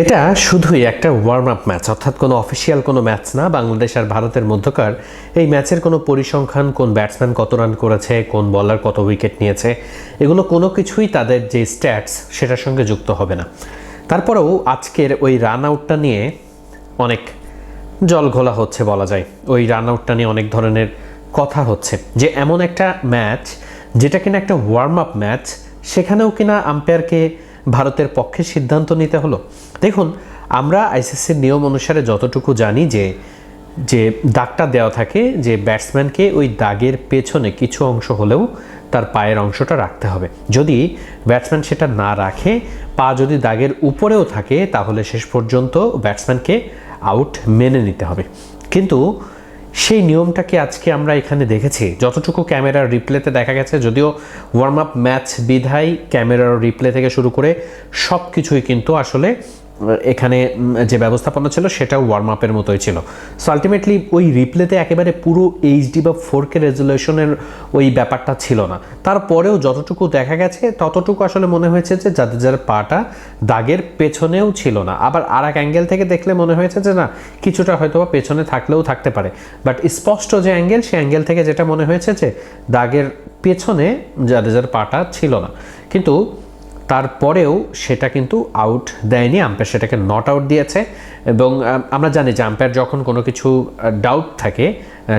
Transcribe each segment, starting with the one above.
এটা শুধুই একটা ওয়ার্ম আপ ম্যাচ অর্থাৎ কোনো অফিসিয়াল কোনো ম্যাচ না। বাংলাদেশ আর ভারতের মধ্যকার এই ম্যাচের কোনো পরিসংখ্যান, কোন ব্যাটসম্যান কত রান করেছে, কোন বলার কত উইকেট নিয়েছে, এগুলো কোনো কিছুই তাদের যে স্ট্যাটস সেটার সঙ্গে যুক্ত হবে না। তারপরেও আজকের ওই রান আউটটা নিয়ে অনেক জল ঘোলা হচ্ছে বলা যায়। ওই রান আউটটা নিয়ে অনেক ধরনের কথা হচ্ছে। যে এমন একটা ম্যাচ যেটা কিনা একটা ওয়ার্ম আপ ম্যাচ সেখানেও কিনা আম্পায়ারকে ভারতের পক্ষে সিদ্ধান্ত নিতে হলো। দেখুন, আমরা আইসিসির নিয়ম অনুসারে যতটুকু জানি যে যে দাগটা দেওয়া থাকে, যে ব্যাটসম্যানকে ওই দাগের পেছনে কিছু অংশ হলেও তার পায়ের অংশটা রাখতে হবে। যদি ব্যাটসম্যান সেটা না রাখে, পা যদি দাগের উপরেও থাকে, তাহলে শেষ পর্যন্ত ব্যাটসম্যানকে আউট মেনে নিতে হবে। কিন্তু সেই নিয়মটাকে আজকে আমরা এখানে দেখেছি। যতটুকু ক্যামেরার রিপ্লেতে দেখা গেছে, যদিও ওয়ার্ম আপ ম্যাচ বিধায় ক্যামেরার রিপ্লে থেকে শুরু করে সব কিছুই কিন্তু আসলে এখানে যে ব্যবস্থাপনা ছিল সেটাও ওয়ার্ম আপের মতোই ছিল। সো আলটিমেটলি ওই রিপ্লেতে একেবারে পুরো এইচডি বা ফোর কে রেজুলেশনের ওই ব্যাপারটা ছিল না। তারপরেও যতটুকু দেখা গেছে, ততটুকু আসলে মনে হয়েছে যে যাদের যার পাটা দাগের পেছনেও ছিল না। আবার আর এক অ্যাঙ্গেল থেকে দেখলে মনে হয়েছে যে না, কিছুটা হয়তো বা পেছনে থাকলেও থাকতে পারে। বাট স্পষ্ট যে অ্যাঙ্গেল সেই অ্যাঙ্গেল থেকে যেটা মনে হয়েছে যে দাগের পেছনে জাদেজার পাটা ছিল না। কিন্তু তারপরেও সেটা কিন্তু আউট দেয়নি, আম্পায়ার সেটাকে নট আউট দিয়েছে এবং আমরা জানি যে আম্পায়ার যখন কোনো কিছু ডাউট থাকে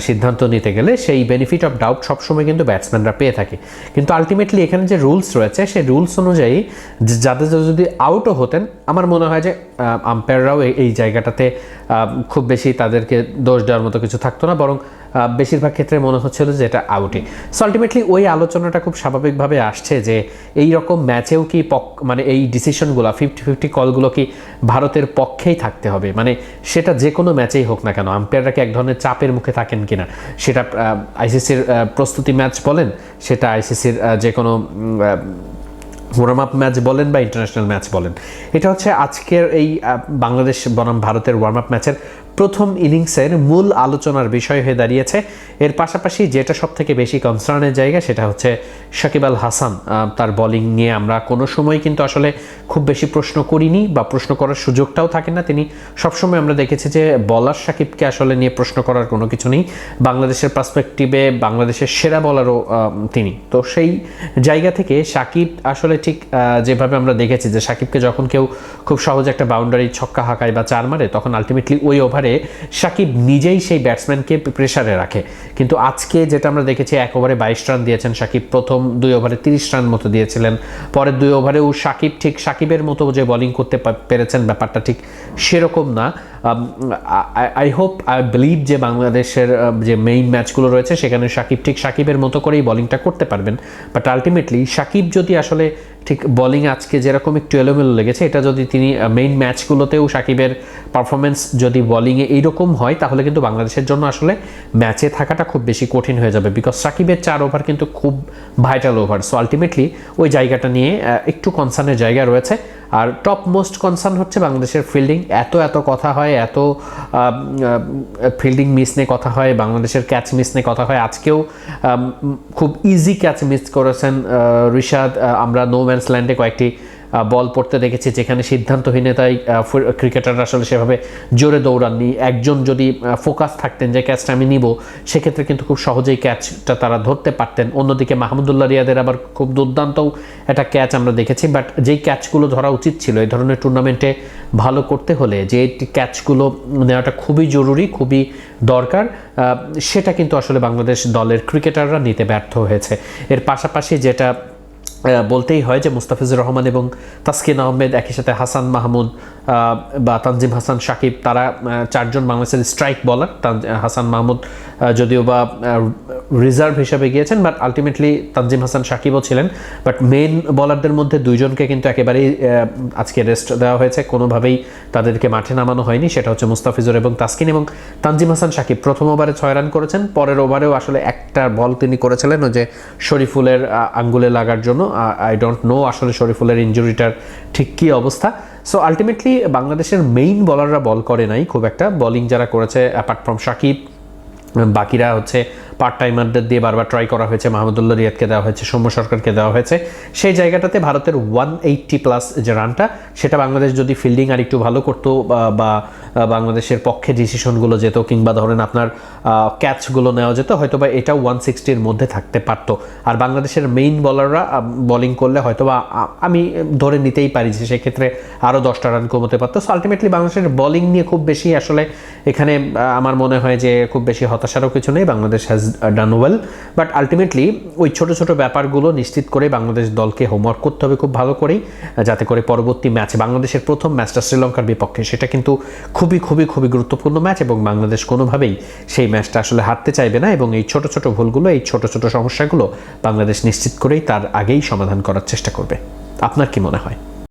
সিদ্ধান্ত নিতে গেলে সেই বেনিফিট অফ ডাউট সবসময় কিন্তু ব্যাটসম্যানরা পেয়ে থাকে। কিন্তু আলটিমেটলি এখানে যে রুলস রয়েছে, সেই রুলস অনুযায়ী যাদের যদি আউটও হতেন, আমার মনে হয় যে আম্পায়াররাও এই জায়গাটাতে খুব বেশি তাদেরকে দোষ দেওয়ার মতো কিছু থাকতো না, বরং বেশিরভাগ ক্ষেত্রে মনে হচ্ছিল যে এটা আউটই। সো আলটিমেটলি ওই আলোচনাটা খুব স্বাভাবিকভাবে আসছে যে এই রকম ম্যাচেও কি পক- মানে এই ডিসিশনগুলো ফিফটি ফিফটি কলগুলো কি ভারতের পক্ষেই থাকতে হবে? মানে সেটা যে কোনো ম্যাচেই হোক না কেন আম্পায়াররা কি এক ধরনের চাপের মুখে থাকেন কিনা? সেটা আইসিসির প্রস্তুতি ম্যাচ বলেন, সেটা আইসিসির যে কোনো ওয়ার্ম আপ ম্যাচ বলেন বা ইন্টারন্যাশনাল ম্যাচ বলেন। এটা হচ্ছে আজকের এই বাংলাদেশ বনাম ভারতের ওয়ার্ম আপ ম্যাচের প্রথম ইনিংসের মূল আলোচনার বিষয় হয়ে দাঁড়িয়েছে। এর পাশাপাশি যেটা সব থেকে বেশি কনসার্নের জায়গা সেটা হচ্ছে সাকিব আল হাসান। তার বোলিং নিয়ে আমরা কোনো সময় কিন্তু আসলে খুব বেশি প্রশ্ন করিনি বা প্রশ্ন করার সুযোগটাও থাকে না। তিনি সবসময় আমরা দেখেছি যে বলার সাকিবকে আসলে নিয়ে প্রশ্ন করার কোনো কিছু নেই। বাংলাদেশের পার্সপেক্টিভে বাংলাদেশের সেরা বলারও তিনি। তো সেই জায়গা থেকে সাকিব আসলে ঠিক যেভাবে আমরা দেখেছি যে সাকিবকে যখন কেউ খুব সহজে একটা বাউন্ডারি ছক্কা হাঁকায় বা চার মারে, তখন আলটিমেটলি ওই ওভারে সাকিব নিজেই সেই ব্যাটসম্যানকে প্রেসারে রাখে। কিন্তু আজকে যেটা আমরা দেখেছি, এক ওভারে বাইশ রান দিয়েছেন সাকিব। প্রথম দুই ওভারে তিরিশ রান মতো দিয়েছিলেন। পরের দুই ওভারেও সাকিব ঠিক সাকিবের মতো যে বোলিং করতে পেরেছেন, ব্যাপারটা ঠিক সেরকম না। আই হোপ আই বিলিভ যে বাংলাদেশের যে মেইন ম্যাচগুলো রয়েছে, সেখানে সাকিব ঠিক সাকিবের মতো করেই বোলিংটা করতে পারবেন। বাট আলটিমেটলি সাকিব যদি আসলে ঠিক বলিং আজকে যেরকম একটু এলোমেলো লেগেছে, এটা যদি তিনি মেইন ম্যাচগুলোতেও সাকিবের পারফরমেন্স যদি বলিংয়ে এইরকম হয়, তাহলে কিন্তু বাংলাদেশের জন্য আসলে ম্যাচে থাকাটা খুব বেশি কঠিন হয়ে যাবে বিকজ সাকিবের চার ওভার কিন্তু খুব ভাইটাল ওভার সো আলটিমেটলি ওই জায়গাটা নিয়ে একটু কনসার্নের জায়গা রয়েছে। আর টপ মোস্ট কনসার্ন হচ্ছে বাংলাদেশের ফিল্ডিং এত এত কথা হয়, এত ফিল্ডিং মিস নিয়ে কথা হয়, বাংলাদেশের ক্যাচ মিস নিয়ে কথা হয়। আজকেও খুব ইজি ক্যাচ মিস করেছেন ঋষাদ আমরা নো ম্যান্স ল্যান্ডে কয়েকটি বল পড়তে দেখেছি যেখানে সিদ্ধান্তহীনতায় ক্রিকেটাররা আসলে সেভাবে জোরে দৌড়াননি। একজন যদি ফোকাস থাকতেন যে ক্যাচটা আমি নিব, সেক্ষেত্রে কিন্তু খুব সহজেই ক্যাচটা তারা ধরতে পারতেন। অন্যদিকে মাহমুদুল্লাহ রিয়াদের আবার খুব দুর্দান্ত একটা ক্যাচ আমরা দেখেছি বাট যেই ক্যাচগুলো ধরা উচিত ছিল, এই ধরনের টুর্নামেন্টে ভালো করতে হলে, যে ক্যাচগুলো নেওয়াটা খুবই জরুরি, খুবই দরকার সেটা কিন্তু আসলে বাংলাদেশ দলের ক্রিকেটাররা নিতে ব্যর্থ হয়েছে। এর পাশাপাশি যেটা বলতেই হয় যে মুস্তাফিজুর রহমান এবং তাসকিন আহমেদ একই সাথে হাসান মাহমুদ বা তানজিম হাসান সাকিব, তারা চারজন বাংলাদেশের স্ট্রাইক বলার হাসান মাহমুদ যদিও বা রিজার্ভ হিসাবে গিয়েছেন বাট আলটিমেটলি তানজিম হাসান সাকিবও ছিলেন। বাট মেন বলারদের মধ্যে দুইজনকে কিন্তু একেবারেই আজকে রেস্ট দেওয়া হয়েছে। কোনোভাবেই তাদেরকে মাঠে নামানো হয়নি, সেটা হচ্ছে মুস্তাফিজুর এবং তাসকিন এবং তানজিম হাসান সাকিব। প্রথম ওভারে ছয় রান করেছেন, পরের ওভারেও আসলে একটা বল তিনি করেছিলেন যে শরীফুলের আঙ্গুলে লাগার জন্য। আই ডোন্ট নো আসলে শরীফুলের ইঞ্জুরিটার ঠিক কী অবস্থা। সো আলটিমেটলি বাংলাদেশের মেইন বলাররা বল করে নাই, খুব একটা। বলিং যারা করেছে অ্যাপার্ট ফ্রম সাকিব বাকিরা হচ্ছে পার্ট টাইমারদের দিয়ে বারবার ট্রাই করা হয়েছে, মাহমুদুল্লাহ রিয়াদকে দেওয়া হয়েছে, সৌম্য সরকারকে দেওয়া হয়েছে। সেই জায়গাটাতে ভারতের ওয়ান এইট্টি প্লাস যে রানটা, সেটা বাংলাদেশ যদি ফিল্ডিং আর একটু ভালো করতো, বা- বাংলাদেশের পক্ষে ডিসিশনগুলো যেত, কিংবা ধরেন আপনার ক্যাচগুলো নেওয়া যেত, হয়তো বা এটা ওয়ান সিক্সটির মধ্যে থাকতে পারতো। আর বাংলাদেশের মেইন বলাররা বোলিং করলে হয়তো বা আমি ধরে নিতেই পারি যে সেক্ষেত্রে আরও দশটা রান কমতে পারতো। সো আলটিমেটলি বাংলাদেশের বোলিং নিয়ে খুব বেশি আসলে এখানে আমার মনে হয় যে খুব বেশি হতাশারও কিছু নেই। Bangladesh has done well but ultimately ওই ছোট ছোট ব্যাপারগুলো নিশ্চিত করে বাংলাদেশ দলকে হোমওয়ার্ক করতে হবে খুব ভালো করেই যাতে করে পরবর্তী ম্যাচে বাংলাদেশের প্রথম ম্যাচটা শ্রীলঙ্কার বিপক্ষে, সেটা কিন্তু খুবই খুবই খুবই গুরুত্বপূর্ণ ম্যাচ এবং বাংলাদেশ কোনোভাবেই সেই ম্যাচটা আসলে হারতে চাইবে না এবং এই ছোট ছোট ভুলগুলো, এই ছোট ছোট সমস্যাগুলো বাংলাদেশ নিশ্চিত করেই তার আগেই সমাধান করার চেষ্টা করবে। আপনার কি মনে হয়?